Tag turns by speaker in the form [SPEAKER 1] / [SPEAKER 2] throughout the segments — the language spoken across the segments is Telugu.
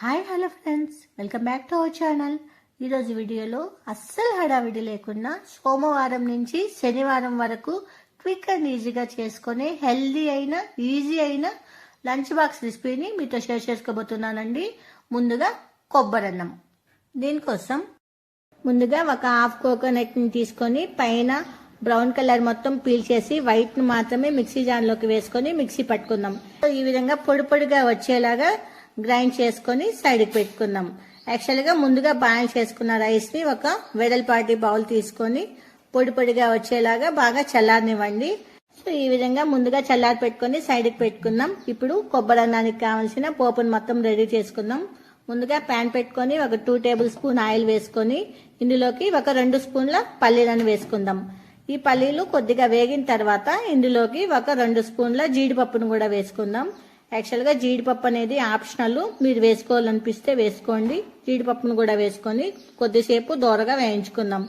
[SPEAKER 1] Hi hello friends. Welcome back to our channel. ఈరోజు వీడియోలో అస్సలు హడావిడి లేకుండా సోమవారం నుంచి శనివారం వరకు క్విక్ అండ్ ఈజీగా చేసుకునే హెల్దీ అయిన ఈజీ అయిన లంచ్ బాక్స్ రెసిపీని మీతో షేర్ చేసుకోబోతున్నానండి. ముందుగా కొబ్బరన్నం దీనికోసం ముందుగా ఒక హాఫ్ కోకోనట్ని తీసుకొని పైన బ్రౌన్ కలర్ మొత్తం పీల్ చేసి మాత్రమే మిక్సీ జాన్లోకి వేసుకొని మిక్సీ పట్టుకుందాం. ఈ విధంగా పొడి పొడిగా వచ్చేలాగా గ్రైండ్ చేసుకొని సైడ్కి పెట్టుకుందాం. యాక్చువల్గా ముందుగా బాయిల్ చేసుకున్న రైస్ని ఒక వెడల్పాటి బౌల్ తీసుకొని పొడి పొడిగా వచ్చేలాగా బాగా చల్లారనివ్వండి. సో ఈ విధంగా ముందుగా చల్లారి పెట్టుకొని సైడ్కి పెట్టుకుందాం. ఇప్పుడు కొబ్బరి అన్నానికి కావాల్సిన పోపును మొత్తం రెడీ చేసుకుందాం. ముందుగా ప్యాన్ పెట్టుకొని ఒక టూ టేబుల్ స్పూన్ ఆయిల్ వేసుకొని ఇందులోకి ఒక రెండు స్పూన్ల పల్లీలను వేసుకుందాం. ఈ పల్లీలు కొద్దిగా వేగిన తర్వాత ఇందులోకి ఒక రెండు స్పూన్ల జీడిపప్పును కూడా వేసుకుందాం. యాక్చువల్గా జీడిపప్పు అనేది ఆప్షనల్ మీరు వేసుకోవాలనిపిస్తే వేసుకోండి. జీడిపప్పును కూడా వేసుకొని కొద్దిసేపు దోరగా వేయించుకుందాం.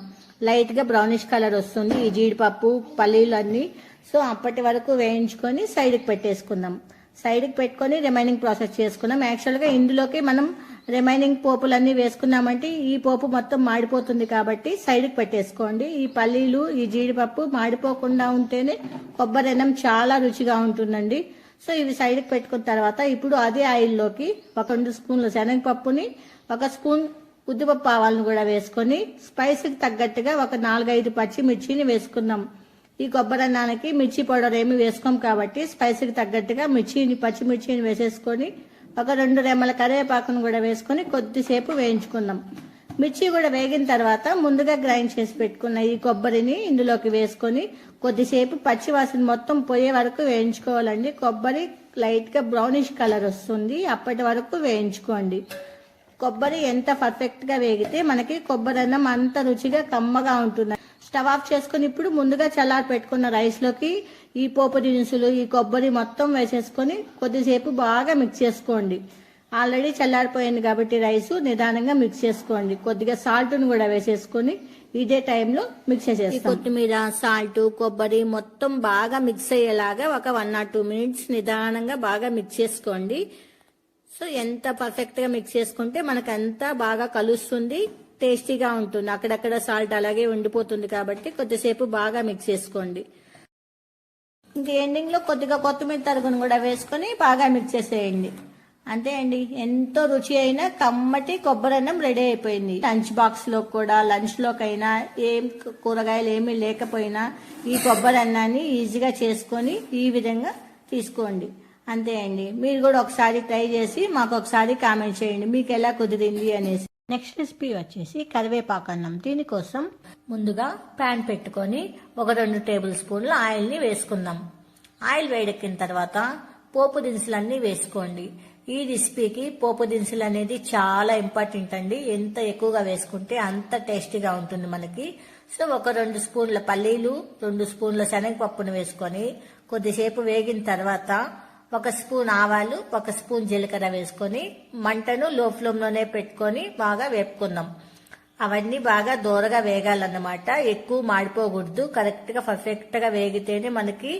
[SPEAKER 1] లైట్గా బ్రౌనిష్ కలర్ వస్తుంది ఈ జీడిపప్పు పల్లీలు అన్నీ. సో అప్పటి వరకు వేయించుకొని సైడ్కి పెట్టేసుకుందాం. సైడ్కి పెట్టుకొని రిమైనింగ్ ప్రాసెస్ చేసుకున్నాం యాక్చువల్గా ఇందులోకి మనం రిమైనింగ్ పోపులన్నీ వేసుకున్నామంటే ఈ పోపు మొత్తం మాడిపోతుంది కాబట్టి సైడ్కి పెట్టేసుకోండి. ఈ పల్లీలు ఈ జీడిపప్పు మాడిపోకుండా ఉంటేనే కొబ్బరి అన్నం చాలా రుచిగా ఉంటుందండి. సో ఇవి సైడ్కి పెట్టుకున్న తర్వాత ఇప్పుడు అదే ఆయిల్లోకి ఒక రెండు స్పూన్ల శనగపప్పుని ఒక స్పూన్ ఉద్దిపప్పు ఆవాలను కూడా వేసుకొని స్పైసీకి తగ్గట్టుగా ఒక నాలుగైదు పచ్చిమిర్చిని వేసుకుందాం. ఈ కొబ్బరి అన్నానికి మిర్చి పౌడర్ ఏమి వేసుకోం కాబట్టి స్పైసీకి తగ్గట్టుగా మిర్చిని పచ్చిమిర్చిని వేసేసుకొని ఒక రెండు రెమ్మల కరివేపాకును కూడా వేసుకొని కొద్దిసేపు వేయించుకుందాం. మిర్చి కూడా వేగిన తర్వాత ముందుగా గ్రైండ్ చేసి పెట్టుకున్న ఈ కొబ్బరిని ఇందులోకి వేసుకొని కొద్దిసేపు పచ్చివాసన మొత్తం పోయే వరకు వేయించుకోవాలండి. కొబ్బరి లైట్గా బ్రౌనిష్ కలర్ వస్తుంది. అప్పటి వరకు వేయించుకోండి. కొబ్బరి ఎంత పర్ఫెక్ట్గా వేగితే మనకి కొబ్బరి అన్నం అంత రుచిగా కమ్మగా ఉంటుంది. స్టవ్ ఆఫ్ చేసుకుని ఇప్పుడు ముందుగా చల్లారి పెట్టుకున్న రైస్లోకి ఈ పోపు దినుసులు ఈ కొబ్బరి మొత్తం వేసేసుకొని కొద్దిసేపు బాగా మిక్స్ చేసుకోండి. ఆల్రెడీ చల్లారిపోయింది కాబట్టి రైస్ నిదానంగా మిక్స్ చేసుకోండి. కొద్దిగా సాల్ట్ను కూడా వేసేసుకొని ఇదే టైంలో మిక్స్ చేసేస్తాం. కొత్తిమీర సాల్ట్ కొబ్బరి మొత్తం బాగా మిక్స్ అయ్యేలాగా ఒక వన్ ఆర్ టూ మినిట్స్ నిదానంగా బాగా మిక్స్ చేసుకోండి. సో ఎంత పర్ఫెక్ట్గా మిక్స్ చేసుకుంటే మనకు అంతా బాగా కలుస్తుంది టేస్టీగా ఉంటుంది. అక్కడక్కడ సాల్ట్ అలాగే ఉండిపోతుంది కాబట్టి కొద్దిసేపు బాగా మిక్స్ చేసుకోండి. ఇంక ఎండింగ్లో కొద్దిగా కొత్తిమీర తరుగును కూడా వేసుకొని బాగా మిక్స్ చేసేయండి. అంతే అండి. ఎంతో రుచి అయిన కమ్మటి కొబ్బరి అన్నం రెడీ అయిపోయింది. లంచ్ బాక్స్లో కూడా లంచ్ లోకైనా ఏం కూరగాయలు ఏమీ లేకపోయినా ఈ కొబ్బరి అన్నాన్ని ఈజీగా చేసుకొని ఈ విధంగా తీసుకోండి. అంతే అండి. మీరు కూడా ఒకసారి ట్రై చేసి మాకు ఒకసారి కామెంట్ చేయండి. మీకు ఎలా కుదిరింది అనేసి. నెక్స్ట్ రెసిపీ వచ్చేసి కరివేపాకు అన్నం. దీనికోసం ముందుగా ప్యాన్ పెట్టుకొని ఒక రెండు టేబుల్ స్పూన్ల ఆయిల్ని వేసుకుందాం. ఆయిల్ వేడెక్కిన తర్వాత పోపు దినుసులన్నీ వేసుకోండి. ఈ రెసిపీకి పోపు దినుసులు అనేది చాలా ఇంపార్టెంట్ అండి. ఎంత ఎక్కువగా వేసుకుంటే అంత టేస్టీగా ఉంటుంది మనకి. సో ఒక రెండు స్పూన్ల పల్లీలు రెండు స్పూన్ల శనగపప్పును వేసుకొని కొద్దిసేపు వేగిన తర్వాత ఒక స్పూన్ ఆవాలు ఒక స్పూన్ జీలకర్ర వేసుకొని మంటను లో ఫ్లేమ్లోనే పెట్టుకొని బాగా వేపుకుందాం. అవన్నీ బాగా దూరగా వేగాలన్నమాట. ఎక్కువ మాడిపోకూడదు. కరెక్ట్గా పర్ఫెక్ట్గా వేగితేనే మనకి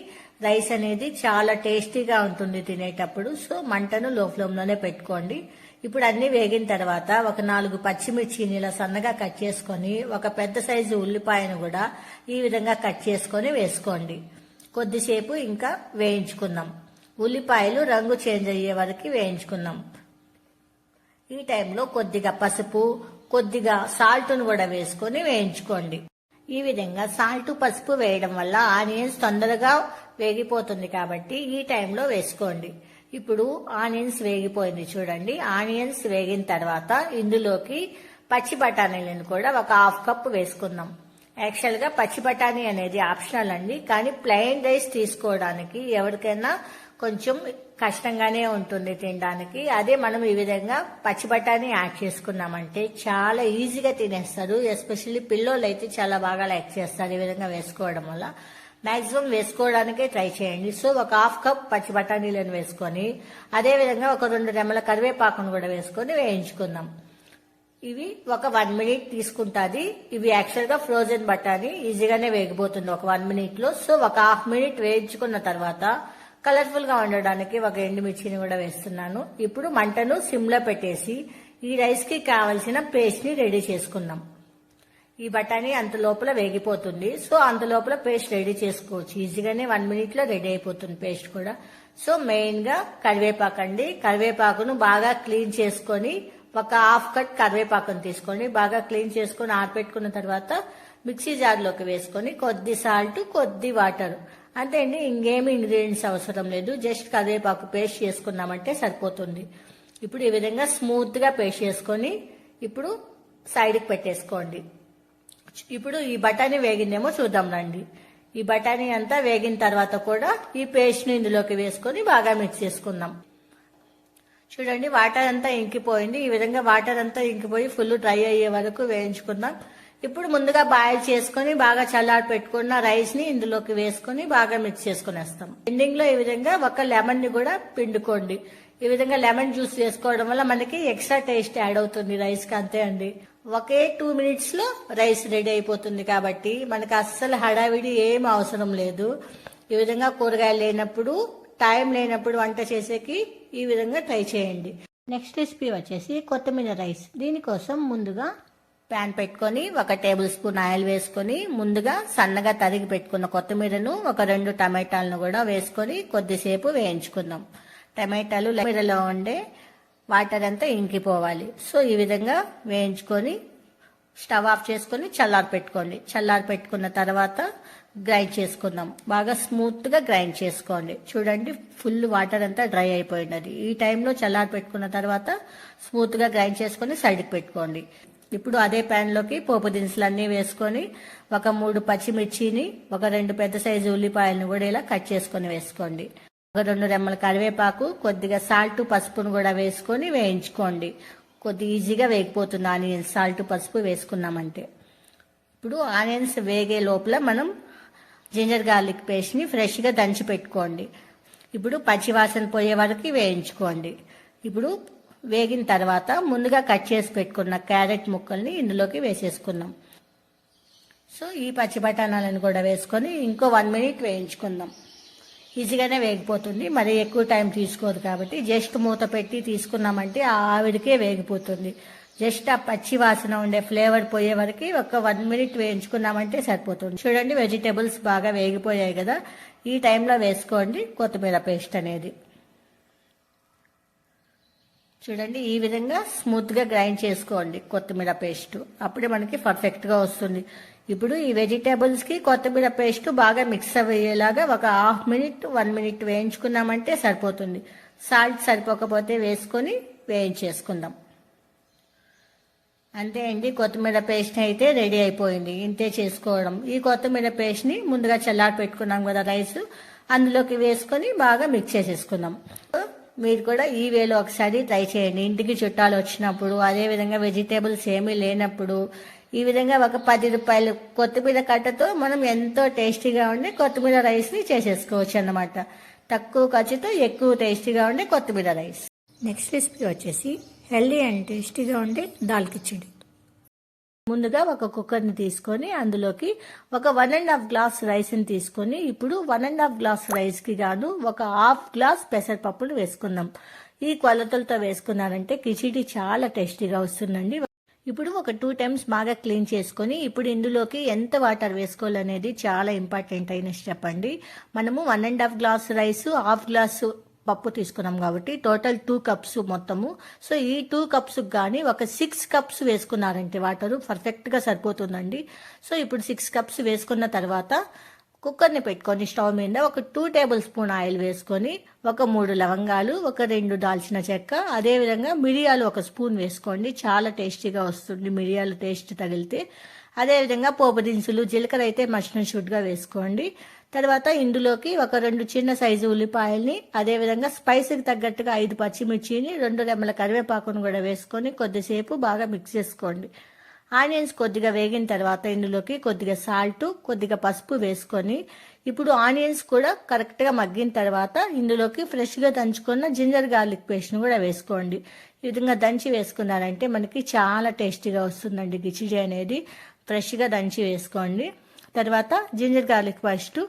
[SPEAKER 1] రైస్ అనేది చాలా టేస్టీగా ఉంటుంది తినేటప్పుడు. సో మంటను లో ఫ్లేమ్లోనే పెట్టుకోండి. ఇప్పుడు అన్ని వేగిన తర్వాత ఒక నాలుగు పచ్చిమిర్చిని ఇలా సన్నగా కట్ చేసుకొని ఒక పెద్ద సైజు ఉల్లిపాయను కూడా ఈ విధంగా కట్ చేసుకొని వేసుకోండి. కొద్దిసేపు ఇంకా వేయించుకుందాం. ఉల్లిపాయలు రంగు చేంజ్ అయ్యే వరకు వేయించుకుందాం. ఈ టైంలో కొద్దిగా పసుపు కొద్దిగా సాల్ట్ను కూడా వేసుకొని వేయించుకోండి. ఈ విధంగా సాల్ట్ పసుపు వేయడం వల్ల ఆనియన్స్ తొందరగా వేగిపోతుంది కాబట్టి ఈ టైంలో వేసుకోండి. ఇప్పుడు ఆనియన్స్ వేగిపోయింది చూడండి. ఆనియన్స్ వేగిన తర్వాత ఇందులోకి పచ్చి బఠానీలను కూడా ఒక హాఫ్ కప్ వేసుకుందాం. యాక్చువల్గా పచ్చి బఠానీ అనేది ఆప్షనల్ అండి. కానీ ప్లెయిన్ రైస్ తీసుకోవడానికి ఎవరికైనా కొంచెం కష్టంగానే ఉంటుంది తినడానికి. అదే మనం ఈ విధంగా పచ్చి బఠానీ యాడ్ చేసుకున్నామంటే చాలా ఈజీగా తినేస్తారు. ఎస్పెషల్లీ పిల్లోళ్ళు అయితే చాలా బాగా లైక్ చేస్తారు ఈ విధంగా వేసుకోవడం వల్ల. మాక్సిమం వేసుకోవడానికే ట్రై చేయండి. సో ఒక హాఫ్ కప్ పచ్చి బఠానీలను వేసుకొని అదే విధంగా ఒక రెండు రెమ్మల కరివేపాకును కూడా వేసుకొని వేయించుకుందాం. ఇవి ఒక వన్ మినిట్ తీసుకుంటుంది. ఇవి యాక్చువల్గా ఫ్రోజన్ బఠానీ ఈజీగానే వేగిపోతుంది ఒక వన్ మినిట్లో. సో ఒక హాఫ్ మినిట్ వేయించుకున్న తర్వాత కలర్ఫుల్గా ఉండడానికి ఒక ఎండుమిర్చిని కూడా వేస్తున్నాను. ఇప్పుడు మంటను సిమ్లో పెట్టేసి ఈ రైస్కి కావలసిన పేస్ట్ని రెడీ చేసుకుందాం. ఈ బఠానీ అంత లోపల వేగిపోతుంది. సో అంత లోపల పేస్ట్ రెడీ చేసుకోవచ్చు. ఈజీగానే వన్ మినిట్లో రెడీ అయిపోతుంది పేస్ట్ కూడా. సో మెయిన్గా కరివేపాకు అండి. కరివేపాకును బాగా క్లీన్ చేసుకొని ఒక హాఫ్ కట్ కరివేపాకును తీసుకొని బాగా క్లీన్ చేసుకొని ఆరపెట్టుకున్న తర్వాత మిక్సీ జార్లోకి వేసుకొని కొద్ది సాల్ట్ కొద్ది వాటర్ అంతే అండి ఇంకేమి ఇంగ్రీడియంట్స్ అవసరం లేదు. జస్ట్ కరివేపాకు పేస్ట్ చేసుకున్నామంటే సరిపోతుంది. ఇప్పుడు ఈ విధంగా స్మూత్గా పేస్ట్ చేసుకొని ఇప్పుడు సైడ్కి పెట్టేసుకోండి. ఇప్పుడు ఈ బఠానీ వేగిందేమో చూద్దాం రండి. ఈ బఠానీ అంతా వేగిన తర్వాత కూడా ఈ పేస్ట్ని ఇందులోకి వేసుకొని బాగా మిక్స్ చేసుకుందాం. చూడండి వాటర్ అంతా ఇంకిపోయింది. ఈ విధంగా వాటర్ అంతా ఇంకిపోయి ఫుల్ డ్రై అయ్యే వరకు వేయించుకుందాం. ఇప్పుడు ముందుగా బాయిల్ చేసుకొని బాగా చల్లారి పెట్టుకున్న రైస్ని ఇందులోకి వేసుకొని బాగా మిక్స్ చేసుకునేస్తాం. ఎండింగ్లో ఈ విధంగా ఒక లెమన్ని కూడా పిండుకోండి. ఈ విధంగా లెమన్ జ్యూస్ చేసుకోవడం వల్ల మనకి ఎక్స్ట్రా టేస్ట్ యాడ్ అవుతుంది రైస్కి అంతే అండి. ఒకే టూ మినిట్స్లో రైస్ రెడీ అయిపోతుంది కాబట్టి మనకి అస్సలు హడావిడి ఏం అవసరం లేదు. ఈ విధంగా కూరగాయలు లేనప్పుడు టైం లేనప్పుడు వంట చేసేకి ఈ విధంగా ట్రై చేయండి. నెక్స్ట్ రెసిపీ వచ్చేసి కొత్తిమీర రైస్ దీనికోసం ముందుగా ప్యాన్ పెట్టుకొని ఒక టేబుల్ స్పూన్ ఆయిల్ వేసుకొని ముందుగా సన్నగా తరిగి పెట్టుకున్న కొత్తిమీరను ఒక రెండు టమాటాలను కూడా వేసుకొని కొద్దిసేపు వేయించుకుందాం. టమాటాలు టమాటాలో ఉండే వాటర్ అంతా ఇంకిపోవాలి. సో ఈ విధంగా వేయించుకొని స్టవ్ ఆఫ్ చేసుకొని చల్లారి పెట్టుకోండి. చల్లారి పెట్టుకున్న తర్వాత గ్రైండ్ చేసుకుందాం. బాగా స్మూత్గా గ్రైండ్ చేసుకోండి. చూడండి ఫుల్ వాటర్ అంతా డ్రై అయిపోయినది. ఈ టైంలో చల్లారి పెట్టుకున్న తర్వాత స్మూత్గా గ్రైండ్ చేసుకొని సైడ్కి పెట్టుకోండి. ఇప్పుడు అదే ప్యాన్లోకి పోపు దినుసులన్నీ వేసుకొని ఒక మూడు పచ్చిమిర్చిని ఒక రెండు పెద్ద సైజు ఉల్లిపాయలను కూడా ఇలా కట్ చేసుకొని వేసుకోండి. ఒక రెండు రెమ్మల కరివేపాకు కొద్దిగా సాల్ట్ పసుపును కూడా వేసుకొని వేయించుకోండి. కొద్ది ఈజీగా వేగిపోతుంది ఆనియన్స్ సాల్ట్ పసుపు వేసుకున్నామంటే. ఇప్పుడు ఆనియన్స్ వేగే లోపల మనం జింజర్ గార్లిక్ పేస్ట్ని ఫ్రెష్గా దంచి పెట్టుకోండి. ఇప్పుడు పచ్చివాసన పోయే వరకు వేయించుకోండి. ఇప్పుడు వేగిన తర్వాత ముందుగా కట్ చేసి పెట్టుకున్న క్యారెట్ ముక్కల్ని ఇందులోకి వేసేసుకుందాం. సో ఈ పచ్చి బఠానాలను కూడా వేసుకొని ఇంకో వన్ మినిట్ వేయించుకుందాం. ఈజీగానే వేగిపోతుంది. మరి ఎక్కువ టైం తీసుకోదు కాబట్టి జస్ట్ మూత పెట్టి తీసుకున్నామంటే ఆ ఆవిడికే వేగిపోతుంది. జస్ట్ ఆ పచ్చి వాసన ఉండే ఫ్లేవర్ పోయే వరకు ఒక వన్ మినిట్ వేయించుకున్నామంటే సరిపోతుంది. చూడండి వెజిటేబుల్స్ బాగా వేగిపోయాయి కదా. ఈ టైంలో వేసుకోండి కొత్తిమీర పేస్ట్ అనేది. చూడండి ఈ విధంగా స్మూత్గా గ్రైండ్ చేసుకోండి కొత్తిమీర పేస్ట్ అప్పుడే మనకి పర్ఫెక్ట్గా వస్తుంది. ఇప్పుడు ఈ వెజిటేబుల్స్కి కొత్తిమీర పేస్ట్ బాగా మిక్స్ అయ్యేలాగా ఒక హాఫ్ మినిట్ వన్ మినిట్ వేయించుకున్నామంటే సరిపోతుంది. సాల్ట్ సరిపోకపోతే వేసుకొని వేయించేసుకుందాం. అంతే అండి కొత్తిమీర పేస్ట్ అయితే రెడీ అయిపోయింది. ఇంతే చేసుకోవడం. ఈ కొత్తిమీర పేస్ట్ని ముందుగా చల్లారి పెట్టుకున్నాం కదా రైస్. అందులోకి వేసుకొని బాగా మిక్స్ చేసేసుకుందాం. మీరు కూడా ఈ వేలో ఒకసారి ట్రై చేయండి. ఇంటికి చుట్టాలు వచ్చినప్పుడు అదే విధంగా వెజిటేబుల్స్ ఏమీ లేనప్పుడు ఈ విధంగా ఒక పది రూపాయలు కొత్తిమీర కట్టతో మనం ఎంతో టేస్టీగా ఉండే కొత్తిమీర రైస్ని చేసేసుకోవచ్చు అన్నమాట తక్కువ ఖర్చుతో ఎక్కువ టేస్టీగా ఉండే కొత్తిమీర రైస్. నెక్స్ట్ రెసిపీ వచ్చేసి హెల్దీ అండ్ టేస్టీగా ఉండే దాల్ కిచడి. ముందుగా ఒక కుక్కర్ని తీసుకొని అందులోకి ఒక వన్ అండ్ హాఫ్ గ్లాస్ రైస్ని తీసుకొని ఇప్పుడు వన్ అండ్ హాఫ్ గ్లాస్ రైస్కి గాను ఒక హాఫ్ గ్లాస్ పెసరపప్పును వేసుకుందాం. ఈ కొలతలతో వేసుకున్నారంటే కిచిడి చాలా టేస్టీగా వస్తుందండి. ఇప్పుడు ఒక టూ టైమ్స్ బాగా క్లీన్ చేసుకొని ఇప్పుడు ఇందులోకి ఎంత వాటర్ వేసుకోవాలనేది చాలా ఇంపార్టెంట్ అయిన స్టెప్ అండి మనము one and half glass rice half glass పప్పు తీసుకున్నాం కాబట్టి టోటల్ టూ కప్స్ మొత్తము. సో ఈ టూ కప్స్ కానీ ఒక సిక్స్ కప్స్ వేసుకున్నారంటే వాటర్ పర్ఫెక్ట్గా సరిపోతుందండి. సో ఇప్పుడు సిక్స్ కప్స్ వేసుకున్న తర్వాత కుక్కర్ని పెట్టుకొని స్టవ్ మీద ఒక టూ టేబుల్ స్పూన్ ఆయిల్ వేసుకొని ఒక మూడు లవంగాలు ఒక రెండు దాల్చిన చెక్క అదేవిధంగా మిరియాలు ఒక స్పూన్ వేసుకోండి. చాలా టేస్టీగా వస్తుంది మిరియాలు టేస్ట్ తగిలితే. అదేవిధంగా పోపు దినుసులు జీలకర్ర అయితే మషన్ షుడ్గా వేసుకోండి. తర్వాత ఇందులోకి ఒక రెండు చిన్న సైజు ఉల్లిపాయల్ని అదేవిధంగా స్పైసీకి తగ్గట్టుగా ఐదు పచ్చిమిర్చిని రెండు రెమ్మల కరివేపాకును కూడా వేసుకొని కొద్దిసేపు బాగా మిక్స్ చేసుకోండి. ఆనియన్స్ కొద్దిగా వేగిన తర్వాత ఇందులోకి కొద్దిగా సాల్ట్ కొద్దిగా పసుపు వేసుకొని ఇప్పుడు ఆనియన్స్ కూడా కరెక్ట్గా మగ్గిన తర్వాత ఇందులోకి ఫ్రెష్గా దంచుకున్న జింజర్ గార్లిక్ పేస్ట్ని కూడా వేసుకోండి. ఈ విధంగా దంచి వేసుకున్నారంటే మనకి చాలా టేస్టీగా వస్తుందండి గిచిడి అనేది. ఫ్రెష్గా దంచి వేసుకోండి. తర్వాత జింజర్ గార్లిక్ ఫస్ట్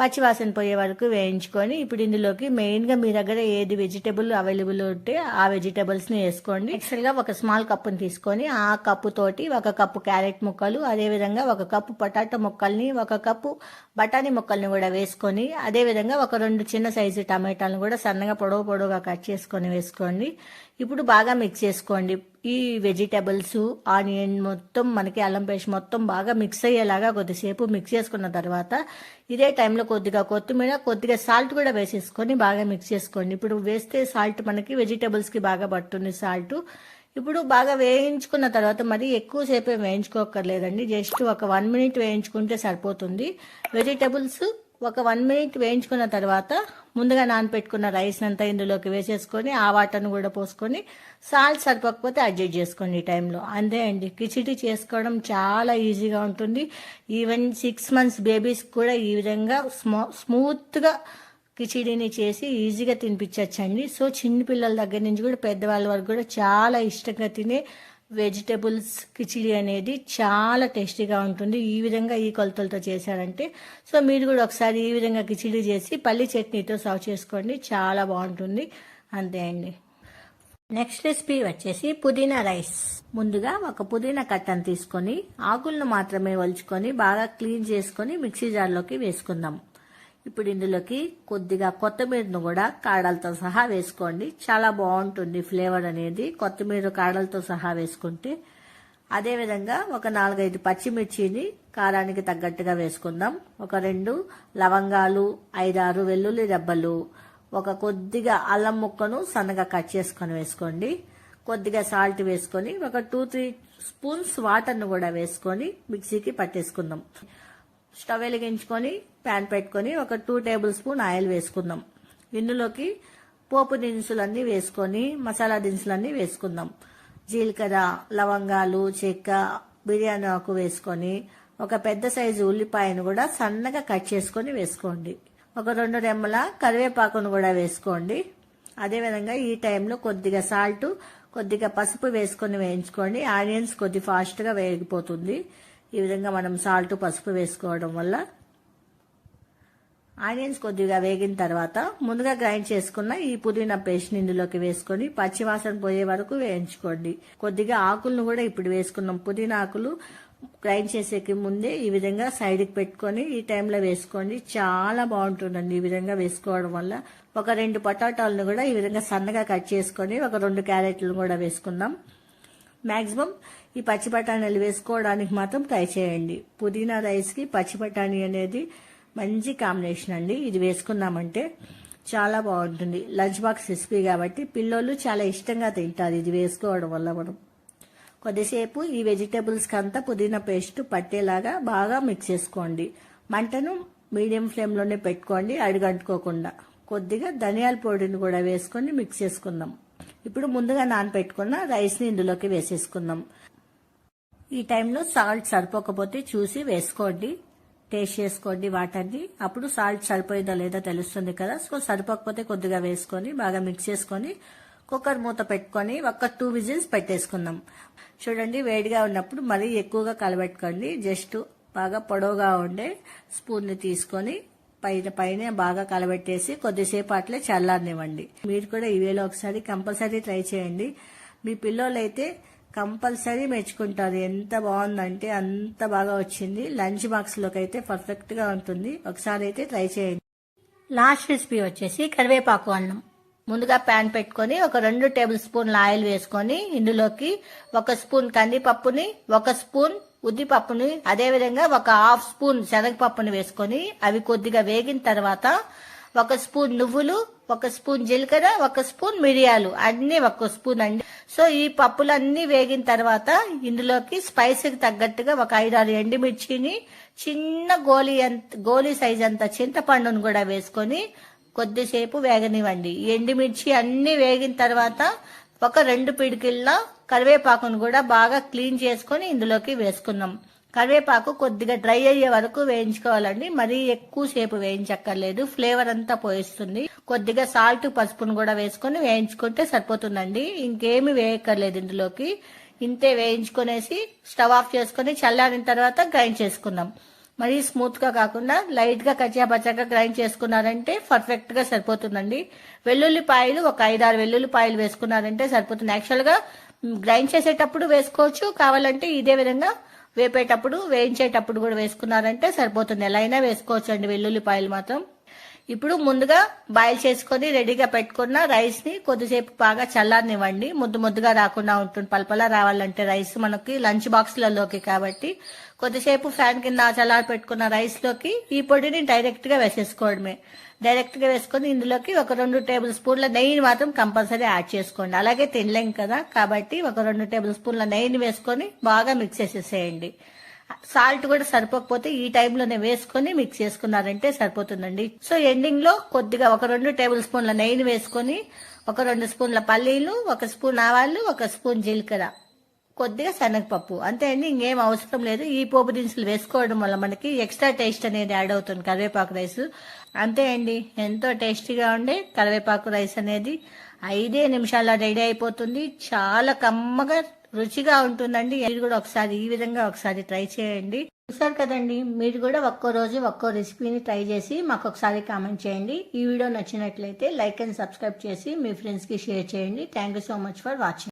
[SPEAKER 1] పచ్చివాసన పోయే వరకు వేయించుకొని ఇప్పుడు ఇందులోకి మెయిన్గా మీ దగ్గర ఏది వెజిటేబుల్ అవైలబుల్ ఉంటే ఆ వెజిటేబుల్స్ని వేసుకోండి. యాక్చువల్గా ఒక స్మాల్ కప్పుని తీసుకొని ఆ కప్పు తోటి ఒక కప్పు క్యారెట్ ముక్కలు అదేవిధంగా ఒక కప్పు పొటాటో ముక్కల్ని ఒక కప్పు బఠానీ ముక్కల్ని కూడా వేసుకొని అదేవిధంగా ఒక రెండు చిన్న సైజు టమాటాలను కూడా సన్నగా పొడవు పొడవుగా కట్ చేసుకొని వేసుకోండి. ఇప్పుడు బాగా మిక్స్ చేసుకోండి. ఈ వెజిటబుల్స్ ఆనియన్ మొత్తం మనకి అల్లం పేస్ట్ మొత్తం బాగా మిక్స్ అయ్యేలాగా కొద్దిసేపు మిక్స్ చేసుకున్న తర్వాత ఇదే టైంలో కొద్దిగా కొత్తిమీర కొద్దిగా సాల్ట్ కూడా వేసేసుకొని బాగా మిక్స్ చేసుకోండి. ఇప్పుడు వేస్తే సాల్ట్ మనకి వెజిటబుల్స్కి బాగా పడుతుంది సాల్ట్. ఇప్పుడు బాగా వేయించుకున్న తర్వాత మరి ఎక్కువసేపు వేయించుకోకర్లేదండి జస్ట్ ఒక వన్ మినిట్ వేయించుకుంటే సరిపోతుంది. వెజిటబుల్స్ ఒక వన్ మినిట్ వేయించుకున్న తర్వాత ముందుగా నానపెట్టుకున్న రైస్ అంతా ఇందులోకి వేసేసుకొని ఆ వాటర్ను కూడా పోసుకొని సాల్ట్ సరిపోకపోతే అడ్జస్ట్ చేసుకోండి ఈ టైంలో. అంతే అండి. కిచిడి చేసుకోవడం చాలా ఈజీగా ఉంటుంది. ఈవెన్ సిక్స్ మంత్స్ బేబీస్ కూడా ఈ విధంగా స్మూ స్మూత్గా కిచిడిని చేసి ఈజీగా తినిపించవచ్చండి సో చిన్న పిల్లల దగ్గర నుంచి కూడా పెద్దవాళ్ళ వరకు కూడా చాలా ఇష్టంగా తినే వెజిటబుల్స్ కిచిడి అనేది చాలా టేస్టీగా ఉంటుంది. ఈ విధంగా ఈ కొలతలతో చేశారంటే సో మీరు కూడా ఒకసారి ఈ విధంగా కిచిడి చేసి పల్లి చట్నీతో సర్వ్ చేసుకోండి. చాలా బాగుంటుంది. అంతే అండి. నెక్స్ట్ రెసిపీ వచ్చేసి పుదీనా రైస్. ముందుగా ఒక పుదీనా కట్టను తీసుకొని ఆకులను మాత్రమే ఒలుచుకొని బాగా క్లీన్ చేసుకొని మిక్సీ జార్లోకి వేసుకుందాం. ఇప్పుడు ఇందులోకి కొద్దిగా కొత్తిమీరను కూడా కాడలతో సహా వేసుకోండి. చాలా బాగుంటుంది ఫ్లేవర్ అనేది. కొత్తిమీర కాడలతో సహా వేసుకుంటే అదేవిధంగా ఒక నాలుగైదు పచ్చిమిర్చిని కారానికి తగ్గట్టుగా వేసుకుందాం. ఒక రెండు లవంగాలు ఐదారు వెల్లుల్లి రెబ్బలు ఒక కొద్దిగా అల్లం ముక్కను సన్నగా కట్ చేసుకొని వేసుకోండి. కొద్దిగా సాల్ట్ వేసుకొని ఒక టూ త్రీ స్పూన్స్ వాటర్ను కూడా వేసుకొని మిక్సీకి పట్టేసుకుందాం. స్టవ్ వెలిగించుకొని ప్యాన్ పెట్టుకొని ఒక టూ టేబుల్ స్పూన్ ఆయిల్ వేసుకుందాం. ఇందులోకి పోపు దినుసులన్నీ వేసుకొని మసాలా దినుసులన్నీ వేసుకుందాం. జీలకర్ర లవంగాలు చెక్క బిర్యానీ ఆకు వేసుకొని ఒక పెద్ద సైజు ఉల్లిపాయను కూడా సన్నగా కట్ చేసుకొని వేసుకోండి. ఒక రెండు రెమ్మల కరివేపాకును కూడా వేసుకోండి. అదేవిధంగా ఈ టైంలో కొద్దిగా సాల్ట్ కొద్దిగా పసుపు వేసుకొని వేయించుకోండి. ఆనియన్స్ కొద్ది ఫాస్ట్గా వేగిపోతుంది. ఈ విధంగా మనం సాల్ట్ పసుపు వేసుకోవడం వల్ల ఆనియన్స్ కొద్దిగా వేగిన తర్వాత ముందుగా గ్రైండ్ చేసుకున్న ఈ పుదీనా పేస్ట్ ఇందులోకి వేసుకొని పచ్చివాసన పోయే వరకు వేయించుకోండి. కొద్దిగా ఆకులను కూడా ఇప్పుడు వేసుకున్నాం. పుదీనా ఆకులు గ్రైండ్ చేసేకి ముందే ఈ విధంగా సైడ్కి పెట్టుకొని ఈ టైంలో వేసుకోండి. చాలా బాగుంటుందండి ఈ విధంగా వేసుకోవడం వల్ల. ఒక రెండు పొటాటాలను కూడా ఈ విధంగా సన్నగా కట్ చేసుకొని ఒక రెండు క్యారెట్లు కూడా వేసుకుందాం. మ్యాక్సిమం ఈ పచ్చి బఠానీలు వేసుకోవడానికి మాత్రం ట్రై చేయండి. పుదీనా రైస్కి పచ్చి బఠానీ అనేది మంచి కాంబినేషన్ అండి. ఇది వేసుకున్నామంటే చాలా బాగుంటుంది. లంచ్ బాక్స్ రెసిపీ కాబట్టి పిల్లోళ్ళు చాలా ఇష్టంగా తింటారు ఇది వేసుకోవడం వల్ల మనం. కొద్దిసేపు ఈ వెజిటేబుల్స్కి అంతా పుదీనా పేస్ట్ పట్టేలాగా బాగా మిక్స్ చేసుకోండి. మంటను మీడియం ఫ్లేమ్లోనే పెట్టుకోండి అడుగంటుకోకుండా. కొద్దిగా ధనియాల పొడిని కూడా వేసుకొని మిక్స్ చేసుకుందాం. ఇప్పుడు ముందుగా నానపెట్టుకున్న రైస్ని ఇందులోకి వేసేసుకుందాం. ఈ టైంలో సాల్ట్ సరిపోకపోతే చూసి వేసుకోండి. టేస్ట్ చేసుకోండి వాటర్ని. అప్పుడు సాల్ట్ సరిపోయిందో లేదో తెలుస్తుంది కదా. సో సరిపోకపోతే కొద్దిగా వేసుకొని బాగా మిక్స్ చేసుకొని కుక్కర్ మూత పెట్టుకొని ఒక టూ విజిల్స్ పెట్టేసుకుందాం. చూడండి వేడిగా ఉన్నప్పుడు మరీ ఎక్కువగా కలబెట్టుకోండి. జస్ట్ బాగా పొడవుగా ఉండే స్పూన్ని తీసుకొని పైన పైన బాగా కలబెట్టేసి కొద్దిసేపు అట్లే చల్లారనివ్వండి. మీరు కూడా ఈ వేలో ఒకసారి కంపల్సరీ ట్రై చేయండి. మీ పిల్లలు అయితే కంపల్సరీ మెచ్చుకుంటారు. ఎంత బాగుందంటే అంత బాగా వచ్చింది. లంచ్ బాక్స్లోకి అయితే పర్ఫెక్ట్గా ఉంటుంది. ఒకసారి అయితే ట్రై చేయండి. లాస్ట్ రెసిపీ వచ్చేసి కరివేపాకు అన్నం. ముందుగా ప్యాన్ పెట్టుకొని ఒక రెండు టేబుల్ స్పూన్ల ఆయిల్ వేసుకొని ఇందులోకి ఒక స్పూన్ కందిపప్పుని ఒక స్పూన్ ఉద్దిపప్పుని అదేవిధంగా ఒక హాఫ్ స్పూన్ శనగపప్పుని వేసుకొని అవి కొద్దిగా వేగిన తర్వాత ఒక స్పూన్ నువ్వులు ఒక స్పూన్ జీలకర్ర ఒక స్పూన్ మిరియాలు అన్ని ఒక స్పూన్ అండి. సో ఈ పప్పులు అన్ని వేగిన తర్వాత ఇందులోకి స్పైసీకి తగ్గట్టుగా ఒక ఐదారు ఎండుమిర్చిని చిన్న గోలీ అంత గోలీ సైజ్ అంత చింతపండును కూడా వేసుకొని కొద్దిసేపు వేగనివ్వండి. ఎండుమిర్చి అన్ని వేగిన తర్వాత ఒక రెండు పిడికిళ్ళ కరివేపాకును కూడా బాగా క్లీన్ చేసుకొని ఇందులోకి వేసుకుందాం. కరివేపాకు కొద్దిగా డ్రై అయ్యే వరకు వేయించుకోవాలండి. మరీ ఎక్కువసేపు వేయించక్కర్లేదు. ఫ్లేవర్ అంతా పోయిస్తుంది. కొద్దిగా సాల్ట్ పసుపును కూడా వేసుకొని వేయించుకుంటే సరిపోతుందండి. ఇంకేమి వేయక్కర్లేదు ఇందులోకి. ఇంతే వేయించుకునేసి స్టవ్ ఆఫ్ చేసుకొని చల్లారిన తర్వాత గ్రైండ్ చేసుకుందాం. మరీ స్మూత్గా కాకుండా లైట్గా కచ్చా గ్రైండ్ చేసుకున్నారంటే పర్ఫెక్ట్గా సరిపోతుందండి. వెల్లుల్లిపాయలు ఒక ఐదారు వెల్లుల్లిపాయలు వేసుకున్నారంటే సరిపోతుంది. యాక్చువల్గా గ్రైండ్ చేసేటప్పుడు వేసుకోవచ్చు. కావాలంటే ఇదే విధంగా వేపేటప్పుడు వేయించేటప్పుడు కూడా వేసుకున్నారంటే సరిపోతుంది. ఎలా అయినా వేసుకోవచ్చు అండి వెల్లుల్లిపాయలు మాత్రం. ఇప్పుడు ముందుగా బాయిల్ చేసుకొని రెడీగా పెట్టుకున్న రైస్ని కొద్దిసేపు బాగా చల్లారనివ్వండి. ముద్దు ముద్దుగా రాకుండా ఉంటుంది. పలపలా రావాలంటే రైస్ మనకి లంచ్ బాక్స్లలోకి కాబట్టి కొద్దిసేపు ఫ్యాన్ కింద చల్లారి పెట్టుకున్న రైస్లోకి ఈ పొడిని డైరెక్ట్గా వేసేసుకోవడమే. డైరెక్ట్గా వేసుకొని ఇందులోకి ఒక రెండు టేబుల్ స్పూన్ల నెయ్యిని మాత్రం కంపల్సరీ యాడ్ చేసుకోండి. అలాగే తినలేం కదా కాబట్టి ఒక రెండు టేబుల్ స్పూన్ల నెయ్యిని వేసుకొని బాగా మిక్స్ చేసేసేయండి. సాల్ట్ కూడా సరిపోకపోతే ఈ టైంలోనే వేసుకొని మిక్స్ చేసుకున్నారంటే సరిపోతుందండి. సో ఎండింగ్లో కొద్దిగా ఒక రెండు టేబుల్ స్పూన్ల నెయ్యిని వేసుకొని ఒక రెండు స్పూన్ల పల్లీలు ఒక స్పూన్ ఆవాలు ఒక స్పూన్ జీలకర్ర. కొద్దిగా శనగపప్పు. అంతే అండి ఇంకేం అవసరం లేదు. ఈ పోపు దినుసులు వేసుకోవడం వల్ల మనకి ఎక్స్ట్రా టేస్ట్ అనేది యాడ్ అవుతుంది కరివేపాకు రైస్. అంతే అండి ఎంతో టేస్టీగా ఉండే కరివేపాకు రైస్ అనేది ఐదే నిమిషాల్లో రెడీ అయిపోతుంది. చాలా కమ్మగా రుచిగా ఉంటుందండి. మీరు కూడా ఒకసారి ఈ విధంగా ఒకసారి ట్రై చేయండి. చూసారు కదండి మీరు కూడా ఒక్కో రోజు ఒక్కో రెసిపీని ట్రై చేసి మాకు ఒకసారి కామెంట్ చేయండి. ఈ వీడియో నచ్చినట్లయితే లైక్ అండ్ సబ్స్క్రైబ్ చేసి మీ ఫ్రెండ్స్కి షేర్ చేయండి. Thank you so much for watching.